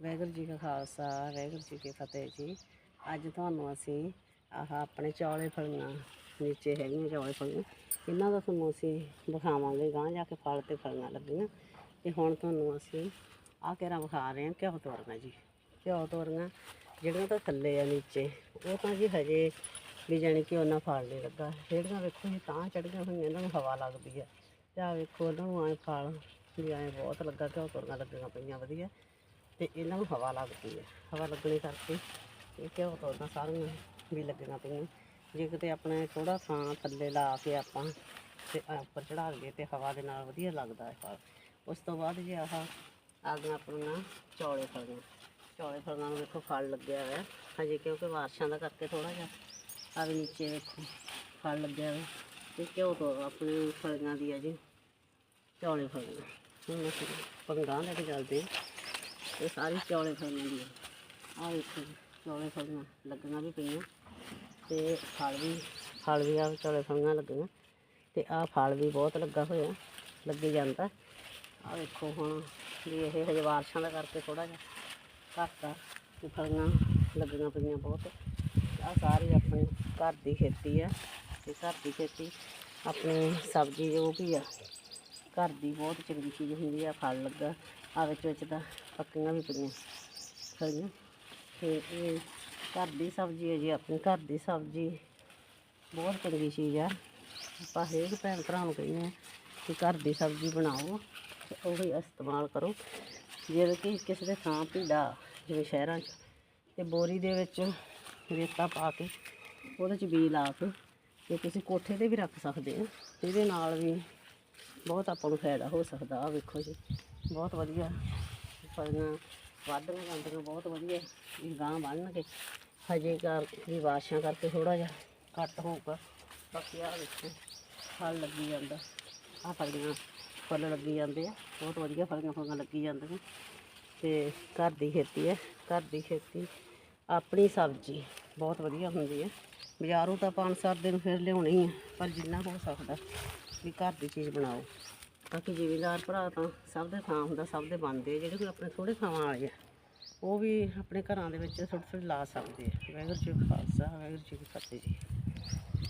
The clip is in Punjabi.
ਵਾਹਿਗੁਰੂ ਜੀ ਕਾ ਖਾਲਸਾ, ਵਾਹਿਗੁਰੂ ਜੀ ਕੀ ਫਤਿਹ ਜੀ। ਅੱਜ ਤੁਹਾਨੂੰ ਅਸੀਂ ਆਹ ਆਪਣੇ ਚੌਲੇ ਫਲੀਆਂ ਨੀਚੇ ਹੈਗੀਆਂ ਚੌਲੇ ਫਲੀਆਂ ਇਹਨਾਂ ਦਾ ਤੁਹਾਨੂੰ ਅਸੀਂ ਵਿਖਾਵਾਂਗੇ ਗਾਂ ਜਾ ਕੇ ਫਲ ਤੇ ਫਲੀਆਂ ਲੱਗੀਆਂ। ਤੇ ਹੁਣ ਤੁਹਾਨੂੰ ਅਸੀਂ ਆਹ ਕਿਹੜਾ ਵਿਖਾ ਰਹੇ ਹਾਂ, ਘਿਓ ਤੋਰੀਆਂ ਜੀ। ਘਿਓ ਤੋਰੀਆਂ, ਜਿਹੜੀਆਂ ਤਾਂ ਥੱਲੇ ਆ ਨੀਚੇ, ਉਹ ਤਾਂ ਜੀ ਹਜੇ ਵੀ ਜਾਣੀ ਕਿ ਉਹਨਾਂ ਫਲ ਨਹੀਂ ਲੱਗਾ। ਜਿਹੜੀਆਂ ਵੇਖੋ ਜੀ, ਤਾਂ ਚੜੀਆਂ ਹੋਈਆਂ, ਇਹਨਾਂ ਨੂੰ ਹਵਾ ਲੱਗਦੀ ਆ। ਤੇ ਆਹ ਵੇਖੋ ਇਹਨਾਂ ਨੂੰ ਐ ਫਲ ਵੀ ਐ ਬਹੁਤ ਲੱਗਾ, ਘਿਓ ਤੋਰੀਆਂ ਲੱਗੀਆਂ ਪਈਆਂ, ਵਧੀਆ। ਤੇ ਇਹਨਾਂ ਨੂੰ ਹਵਾ ਲੱਗਦੀ ਹੈ। ਹਵਾ ਲੱਗਣੇ ਕਰਕੇ ਇਹ ਘਿਓ ਤੋਰੀਆਂ ਸਾਰੀਆਂ ਵੀ ਲੱਗਣਾ ਪਈਆਂ। ਜੇ ਕਿਤੇ ਆਪਣੇ ਥੋੜਾ ਥਾਂ ਥੱਲੇ ਲਾ ਕੇ ਆਪਾਂ ਤੇ ਉੱਪਰ ਚੜਾ ਲਈਏ ਤੇ ਹਵਾ ਦੇ ਨਾਲ ਵਧੀਆ ਲੱਗਦਾ ਹੈ ਫਲ ਉਸ ਤੋਂ ਬਾਅਦ ਜੇ ਆਹ ਆ ਗਈਆਂ ਆਪਣੀਆਂ ਚੌਲੇ ਫਲੀਆਂ ਚੌਲੇ ਫਲੀਆਂ ਨੂੰ ਵੇਖੋ ਫਲ ਲੱਗਿਆ ਹੋਇਆ। ਹਜੇ ਕਿਉਂਕਿ ਬਾਰਿਸ਼ਾਂ ਦਾ ਕਰਕੇ ਥੋੜਾ ਜਿਹਾ ਆ ਵੀ ਨੀਚੇ ਵੇਖੋ, ਫਲ ਲੱਗਿਆ ਹੋਇਆ। ਤੇ ਘਿਓ ਤੋਂ ਆਪਣੀ ਫਲੀਆਂ ਦੀ ਹੈ ਜੀ? ਚੌਲੇ ਫਲੀਆਂ ਹੁਣ ਅਸੀਂ ਪੰਗਾਂ ਲੈ ਕੇ ਚੱਲਦੇ ਹਾਂ। ਇਹ ਸਾਰੀ ਚੌਲੇ ਫਲੀਆਂ ਦੀ ਆ। ਆਹ ਵੇਖੋ ਜੀ, ਚੌਲੇ ਫਲੀਆਂ ਲੱਗੀਆਂ ਵੀ ਪਈਆਂ। ਤੇ ਫਲ ਵੀ ਫਲ ਵੀ ਆ ਚੌਲੇ ਫਲੀਆਂ ਲੱਗੀਆਂ। ਤੇ ਆਹ ਫਲ ਵੀ ਬਹੁਤ ਲੱਗਾ ਹੋਇਆ ਲੱਗੇ ਜਾਂਦਾ। ਆ ਵੇਖੋ ਹੁਣ ਵੀ ਇਹ ਹਜੇ ਬਾਰਿਸ਼ਾਂ ਦਾ ਕਰਕੇ ਥੋੜਾ ਜਿਹਾ ਘੱਟ ਆ ਤੇ ਫਲੀਆਂ ਲੱਗੀਆਂ ਪਈਆਂ ਬਹੁਤ। ਆ ਸਾਰੀ ਆਪਣੀ ਘਰ ਦੀ ਖੇਤੀ ਆ। ਤੇ ਘਰ ਦੀ ਖੇਤੀ ਆਪਣੀ ਸਬਜ਼ੀ ਜੋ ਵੀ ਆ ਘਰ ਦੀ ਬਹੁਤ ਚੰਗੀ ਚੀਜ਼ ਹੁੰਦੀ ਆ, ਫਲ ਲੱਗਾ ਆ ਵਿੱਚ ਵਿੱਚ ਤਾਂ ਪੱਕੀਆਂ ਵੀ ਪਈਆਂ ਫਲੀਆਂ ਤੇ ਇਹ ਘਰ ਦੀ ਸਬਜ਼ੀ ਹੈ ਜੀ, ਆਪਣੀ ਘਰ ਦੀ ਸਬਜ਼ੀ। ਬਹੁਤ ਚੰਗੀ ਚੀਜ਼ ਆ। ਆਪਾਂ ਹਰੇਕ ਭੈਣ ਭਰਾ ਨੂੰ ਕਹਿੰਦੇ ਆ ਕਿ ਘਰ ਦੀ ਸਬਜ਼ੀ ਬਣਾਓ, ਤੇ ਉਹੀ ਇਸਤੇਮਾਲ ਕਰੋ। ਜਿਵੇਂ ਕਿ ਕਿਸੇ ਦੇ ਥਾਂ ਭੀੜਾ, ਜਿਵੇਂ ਸ਼ਹਿਰਾਂ 'ਚ, ਤੇ ਬੋਰੀ ਦੇ ਵਿੱਚ ਰੇਤਾ ਪਾ ਕੇ ਉਹਦੇ 'ਚ ਬੀਜ ਲਾ ਕੇ, ਤੇ ਤੁਸੀਂ ਕੋਠੇ ਤੇ ਵੀ ਰੱਖ ਸਕਦੇ ਹੋ। ਇਹਦੇ ਨਾਲ ਵੀ ਬਹੁਤ ਆਪਾਂ ਨੂੰ ਫਾਇਦਾ ਹੋ ਸਕਦਾ ਆ ਵੇਖੋ ਜੀ। ਬਹੁਤ ਵਧੀਆ। ਫਲੀਆਂ ਵੱਧਦੀਆਂ ਜਾਂਦੀਆਂ, ਬਹੁਤ ਵਧੀਆ। ਇਹ ਗਾਂ ਬਣਨਗੇ। ਹਜੇ ਕਰ ਵੀ ਬਾਰਿਸ਼ਾਂ ਕਰਕੇ ਥੋੜਾ ਜਿਹਾ ਘੱਟ ਹੋਊਗਾ। ਬਾਕੀ ਆ ਵੇਖੋ, ਫਲ ਲੱਗੀ ਜਾਂਦਾ। ਆ ਫਲੀਆਂ ਫਲ ਲੱਗੀ ਜਾਂਦੇ ਆ। ਬਹੁਤ ਵਧੀਆ ਫਲੀਆਂ ਫਲੀਆਂ ਲੱਗੀ ਜਾਂਦੀਆਂ। ਤੇ ਘਰ ਦੀ ਖੇਤੀ ਹੈ। ਘਰ ਦੀ ਖੇਤੀ ਆਪਣੀ ਸਬਜ਼ੀ ਬਹੁਤ ਵਧੀਆ ਹੁੰਦੀ ਹੈ। ਬਾਜ਼ਾਰੋਂ ਤਾਂ ਪੰਜ ਸੱਤ ਦਿਨ ਫਿਰ ਲਿਆਉਣੀ ਹੈ, ਪਰ ਜਿੰਨਾ ਹੋ ਸਕਦਾ। ਵੀ ਘਰ ਦੀ ਚੀਜ਼ ਬਣਾਓ। ਬਾਕੀ ਜ਼ਿਮੀਂਦਾਰ ਭਰਾ ਤਾਂ ਸਭ ਦੇ ਥਾਂ ਹੁੰਦਾ, ਸਭ ਦੇ ਬਣਦੇ ਆ, ਜਿਹੜੇ ਕੋਈ ਆਪਣੇ ਥੋੜੇ ਥਾਵਾਂ ਵਾਲੇ ਆ। ਉਹ ਵੀ ਆਪਣੇ ਘਰਾਂ ਦੇ ਵਿੱਚ ਥੋੜ੍ਹੀ ਥੋੜ੍ਹੀ ਲਾ ਸਕਦੇ ਆ। ਵਾਹਿਗੁਰੂ ਜੀ ਕਾ ਖਾਲਸਾ, ਵਾਹਿਗੁਰੂ ਜੀ ਕੀ ਫਤਿਹ ਜੀ।